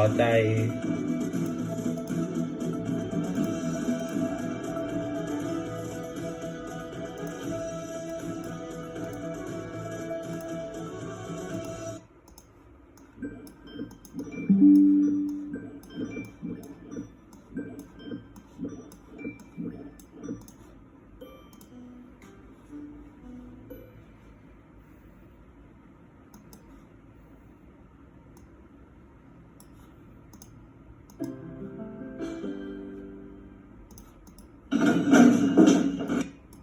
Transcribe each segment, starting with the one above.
อใจ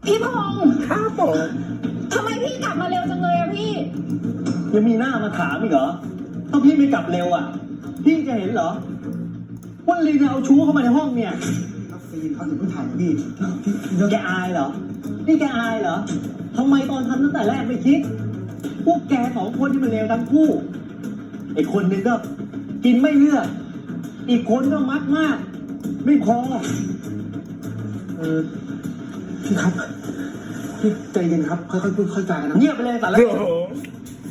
พี่พงษ์ครับผมทำไมพี่กลับมาเร็วจังเลยอะพี่ ยังมีหน้ามาถามอีกเหรอ ถ้าพี่ไม่กลับเร็วอะ พี่จะเห็นเหรอ ว่าลีนเอาชู้เข้ามาในห้องเนี่ยซีนเขาถึงต้องถ่ายพี่แกอายเหรอ นี่แกอายเหรอทำไมตอนทำตั้งแต่แรกไม่คิด พวกแกสองคนที่มันเลวทั้งคู่ ไอ้คนหนึงก็กินไม่เลือก อีกคนก็มักมาก ไม่พอ เออ พี่ครับพี่ใจเย็นครับค่อยๆพูดค่อยๆจากันนะเงียบไปเลยสารเลว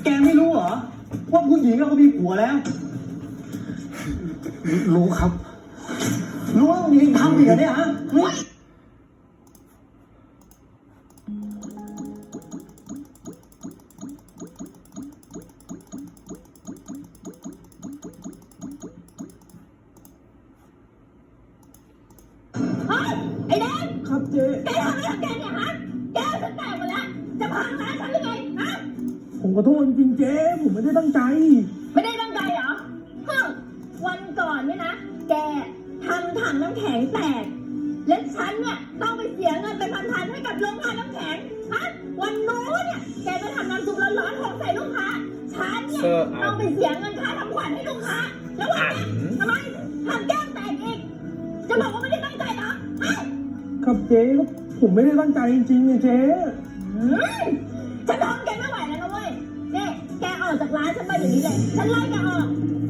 แกไม่รู้เหรอ ว่าผู้หญิงเขามีผัวแล้ว รู้ครับ รู้ว่ามีทำอีกเหรอเนี่ยฮะเฮ้ยเฮ้ยไอ้แดงครับ เจ๊แกทำอะไรกับแกเนี่ยฮะแกจะแตกหมดแล้วจะพังร้านฉันหรือไงฮะผมขอโทษจริงๆเจ๊ผมไม่ได้ตั้งใจ ไม่ได้ตั้งใจเหรอฮึ่มวันก่อนเนี่ยนะแกทำถังน้ำแข็งแตก และฉันเนี่ยต้องไปเสียเงินเป็นพันๆให้กับโรงงานน้ำแข็งฮะวันนู้นเนี่ยแกไปทำน้ำซุปร้อนๆของใส่ลูกค้าฉันเนี่ยต้องไปเสียเงินค่าทำขวัญให้ลูกค้าแล้ววันเนี้ยทำไม ครับเจ๊ก็ผมไม่ได้ตั้งใจจริงๆเนี่ยเจ๊อืมฉันทนแกไม่ไหวแล้วนะเว้ยเนี่ยแกออกจากร้านฉันไปอย่างนี้เลย ฉันไล่แกออก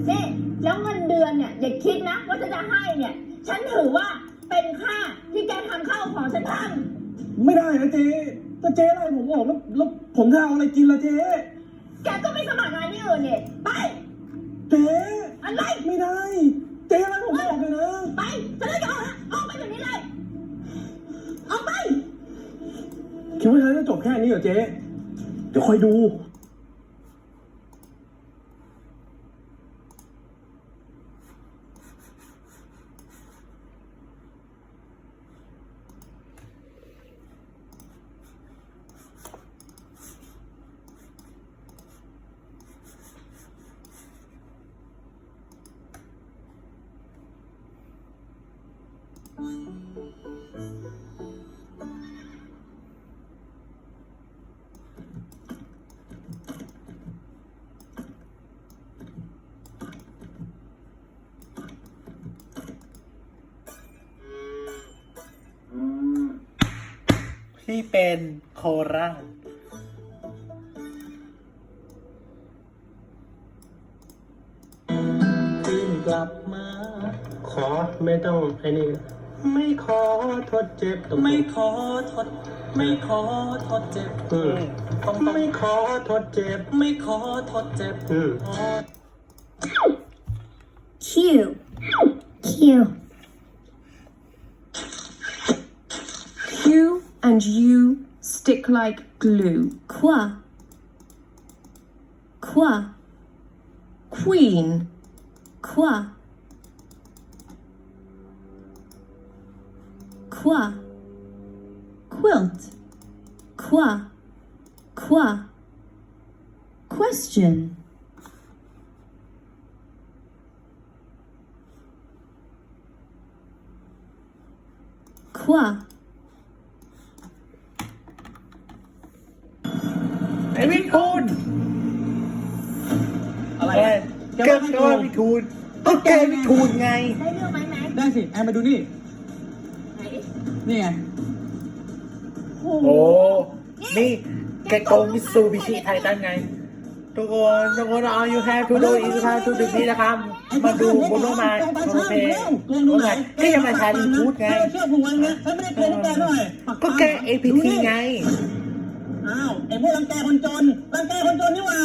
เนี่ยแล้วเงินเดือนเนี่ยอย่าคิดนะว่าฉันจะให้เนี่ย ฉันถือว่าเป็นค่าที่แกทำข้าวของฉันทไม่ได้นะเจ๊ถ้าเจ๊ไล่ผมออกแล้วแล้วผมจะเอาอะไรกินล่ะเจ๊ำแกก็ไปสมัครงานที่อื่นเนี่ยไป เจ๊อะไร ไม่ได้ เจ๊ไล่ผมออกเลยนะ คิดว่าเธอจะจบแค่นี้เหรอเจ๊ เดี๋ยวคอยดู พี่เป็นโคราชคืนกลับมา ขอไม่ต้องไอ้นี่ ไม่ขอทดเจ็บตรงไม่ขอทด ไม่ขอทดเจ็บอืมต้องต้องไม่ขอทดเจ็บ ไม่ขอทดเจ็บ อืม Q like glue. Qua. Qua. Queen. Qua. Qua. Quilt. Qua. Qua. Question. Qua. Quoi ไอ้พี่ทูนอะไรแกอะแกก็ว่าพี่ทูนก็แกพี่ทูนไง ได้เรื่องไหมแม็กได้สิแอนมาดูนี่ ไหนนี่ไง โอ้โอ้นี่แกโกงมิซูบิชิไททันไง ทุกคนทุกคน all you have to do is have to do this นะครับ มาดูบนโลกมาโนเพย์ก็ยังมาชาลีฟูดไงเชื่อผมวันนี้ฉันไม่ได้โกงแกด้วยก็แก APT ไง อ้าวไอ้พวกรังแกคนจนรังแกคนจนนี่หว่า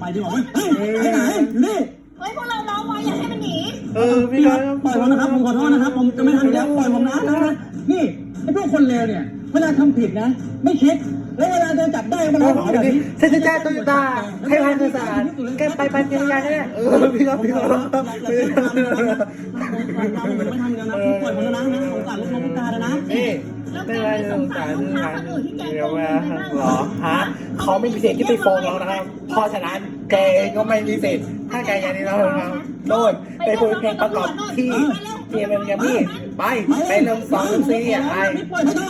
ไปดีกว่าเว้ยเฮ้ยไปไหนนี่เฮ้ยพวกเราเมาไว้อย่าให้มันหนี เออพี่พี่คครัรับบปล่อยผมนะครับผมขอโทษนะครับ ผมจะไม่ทำอีกแล้วปล่อยผมนะนะนะนี่ไอ้พวกคนเลวเนี่ย เวลาทำผิดนะ ไม่คิดแล้วเวลาโดนจับได้มาโอ้แล้วโหแบบนี้เซนเซจ้าโตโยต้าใครพาเธอสะอาดแกไปไปเจรยาแน่เออพี่ครับพี่ครับ ไม่ทำกันนะพี่ปล่อยผมนะนะสงสารลูกน้องพิการนะนี่ ได้ไหมสงสารเดี๋ยวว่าหรอฮะเขาไม่มีสิทธิ์ที่ไปฟ้องเรานะครับเพราะฉะนั้นแกก็ไม่มีสิทธิ์ถ้าแกอย่างนี้เราครับโน่นไปพูดเพลงประกอบที่เทียมเป็นยามี่ไปไปเริ่มสองซีอะไอ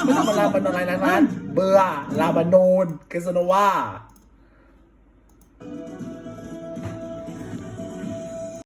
ไม่ต้องมาลาบันโนอะไรนั้นเบื่อลาบันโนนเกสโนวา